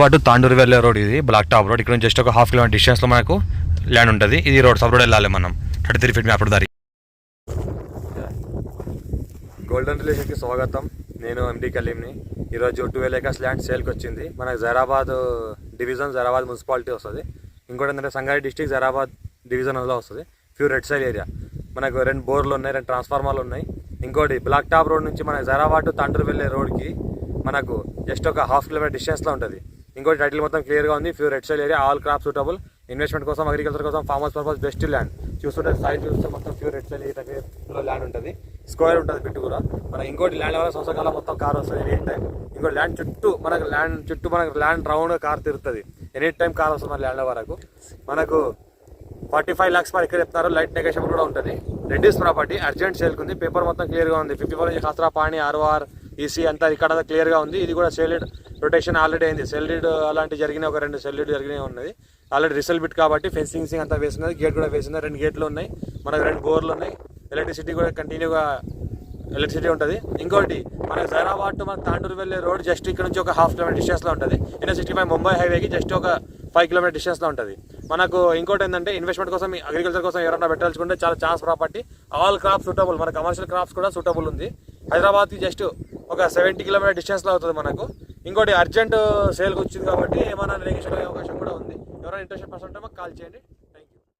పాటు తాండూరు వెళ్ళే రోడ్ ఇది బ్లాక్ టాప్ రోడ్. ఇక్కడ నుంచి జస్ట్ ఒక హాఫ్ కిలోమీటర్ డిస్టెన్స్లో మనకు ల్యాండ్ ఉంటుంది. ఇది రోడ్ సబ్ రోడ్ వెళ్ళాలి మనం. థర్టీ త్రీ ఫీట్ మ్యాప్ దారి. గోల్డెన్ రిలేషన్కి స్వాగతం. నేను ఎండి కలీంని ఈరోజు ట్వెల్వ్ ఏకర్స్ ల్యాండ్ సేల్కి వచ్చింది. మనకు జరాబాద్ డివిజన్ జరాబాద్ మున్సిపాలిటీ వస్తుంది. ఇంకోటి ఏంటంటే సంగారెడ్డి డిస్టిక్ జరాబాద్ డివిజన్ అందులో వస్తుంది. ప్యూర్ రెడ్ సైడ్ ఏరియా మనకు రెండు బోర్లు ఉన్నాయి రెండు ట్రాన్స్ఫార్మర్లు ఉన్నాయి. ఇంకోటి బ్లాక్ టాప్ రోడ్ నుంచి మన జరాబాద్ టు తండ్రి వెళ్ళే రోడ్కి మనకు జస్ట్ ఒక హాఫ్ కిలోమీటర్ డిస్టెన్స్లో ఉంటుంది. ఇంకోటి టైటిల్ మొత్తం క్లియర్గా ఉంది. Pure red soil area all crop suitable investment కోసం అగ్రికల్చర్ కోసం ఫార్మర్స్ పర్పస్ బెస్ట్ ల్యాండ్ చూస్తుంటే సైడ్ చూస్తే మొత్తం pure red soil area land ఉంటుంది. స్క్వేర్ ఉంటుంది బిట్టు కూడా. మన ఇంకోటి ల్యాండ్ వల్ల సంవత్సరాల మొత్తం కార్ వస్తుంది. ఎనీ టైం ఇంకోటి ల్యాండ్ చుట్టూ మనకు ల్యాండ్ చుట్టూ మనకు ల్యాండ్ రౌండ్ కార్ తిరుగుతుంది. ఎనీ టైం కార్ వస్తుంది మన ల్యాండ్ వరకు. మనకు ఫార్టీ ఫైవ్ ల్యాక్స్ పర్ ఇక్కడ చెప్తారు. లైట్ నెగోషియబుల్ కూడా ఉంటుంది. రెడ్యూస్ ప్రాపర్టీ అర్జెంట్ సేల్ ఉంది పేపర్ మొత్తం క్లియర్గా ఉంది. ఫిఫ్టీ ఫోర్ నుంచి హస్రా పాణి ఆర్ఓఆర్ ఈసీ అంతా ఇక్కడ క్లియర్గా ఉంది. ఇది కూడా సెల్లిడ్ రొటేషన్ ఆల్రెడీ అయింది. సెల్లిడ్ అలాంటి జరిగిన ఒక రెండు సెల్లిడ్ జరిగినవి ఉన్నది. ఆల్రెడీ రిసల్ బిట్ కాబట్టి ఫెన్సింగ్ సింగ్ అంతా వేసినది. గేట్ కూడా వేసింది రెండు గేట్లు ఉన్నాయి. మనకు రెండు బోర్లు ఉన్నాయి. ఎలక్ట్రిసిటీ కూడా కంటిన్యూగా ఎలక్ట్రిసిటీ ఉంటుంది. ఇంకోటి మన జైరాబాద్ టు మన తాండూరు వెళ్ళే రోడ్ జస్ట్ ఇక్కడ నుంచి ఒక హాఫ్ కిలోమీటర్ డిస్టెన్స్లో ఉంటుంది. ఇన్ సిక్స్టీ ఫైవ్ ముంబై హైవేకి జస్ట్ ఒక ఫైవ్ కిలోమీటర్ డిస్టెన్స్లో ఉంటుంది. మనకు ఇంకోటి ఏంటంటే ఇన్వెస్ట్మెంట్ కోసం అగ్రికల్చర్ కోసం ఎవరైనా పెట్టాల్చుకుంటే చాలా chance property all crops suitable మన కమర్షియల్ క్రాప్స్ కూడా సూటబుల్ ఉంది. హైదరాబాద్కి జస్ట్ ఒక సెవెంటీ కిలోమీటర్ డిస్టెన్స్లో అవుతుంది మనకు. ఇంకోటి అర్జెంట్ సేల్కి వచ్చింది కాబట్టి ఏమైనా నెగేషన్ అయ్యే అవకాశం కూడా ఉంది. ఎవరైనా ఇంట్రెస్ట్ పర్సన్ ఉంటే మాకు కాల్ చేయండి.